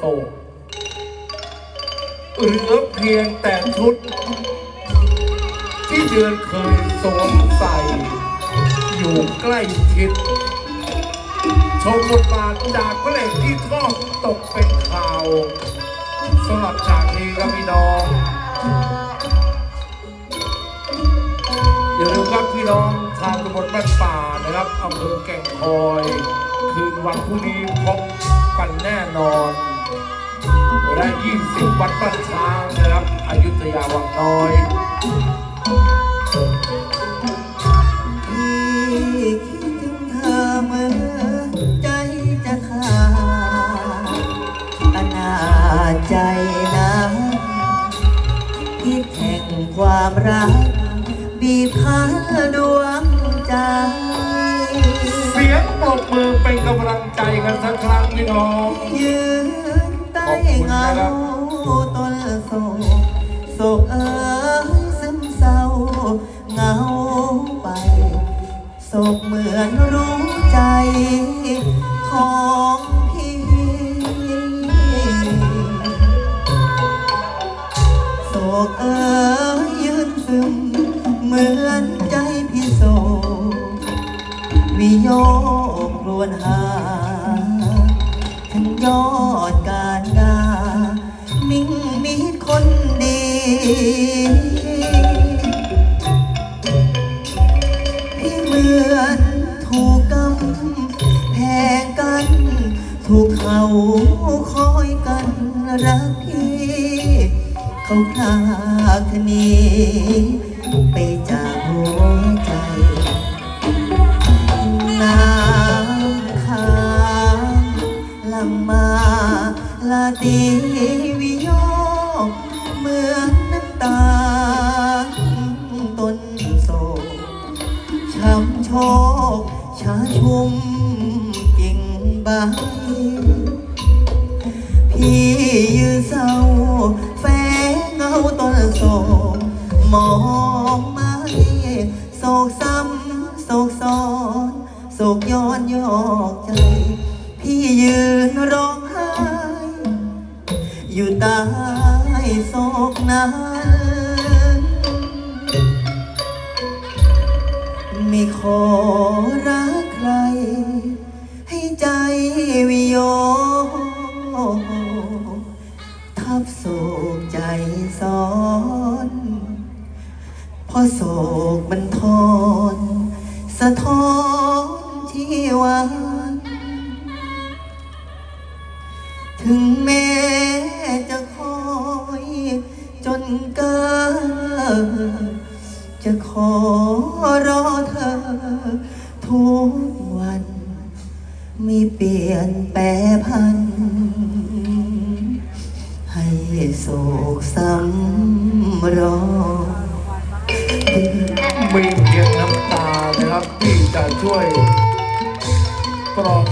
โศกเหลือเพียงแต่ชุด ที่เดือนเคยสวมใส่ อยู่ใกล้ชิด ชมบทบาทจากพระเอกที่ทอดตกเป็นข่าวสำหรับฉากนี้ครับพี่น้องอย่าลืมครับพี่น้องชาวตำบลบ้านป่านะครับอำเภอแก่งคอย คืนวันพรุ่งนี้พบกันแน่นอน และ20 วัดบ้านช้างนะครับอยุธยาวังน้อยพี่คิดถึงเธอเมื่อใจจะขาดอนาจใจนะคิดแห่งความรัก บีบคั้นดวงใจ เสียงปรบมือเป็นกำลังใจกันสักครั้งพี่น้อง ยืนใต้ เงาต้นโศกโศกเอ้ยซึมเศร้าเงาไปโศกเหมือนรู้ใจของพี่โศกเอ้ยยืนซึมเหมือนใจพี่โศกวิโยกรวนหาถึงยอ มิ่งมีคนดี พี่เหมือนถูกกำแพงกัน ถูกเขาคอยกันรักพี่ เขาพลากนีไปจากหัวใจน้ำค้างลำมาลาตีวิโย ตาต้นโศกช้ำโชคชาชุ่มกิ่งใบพี่ยืนเศร้าแฝงเงาต้นโศกมองมาโศกซ้ำโศกซ้อนโศกย้อนยอกใจ พี่ยืนร้องไห้อยู่ต้ โศกนั้น ไม่ขอรักใคร ให้ใจวิโยทับโศกใจซ้อนเพราะโศกมันทอนสะท้อนที่วัน ถึงแม้ จะขอรอเธอ ทุกวัน ไม่เปลี่ยนแปรพัน ให้โศกซ้ำรอมีเพียงน้ำตานะครับที่จะช่วยปลอบ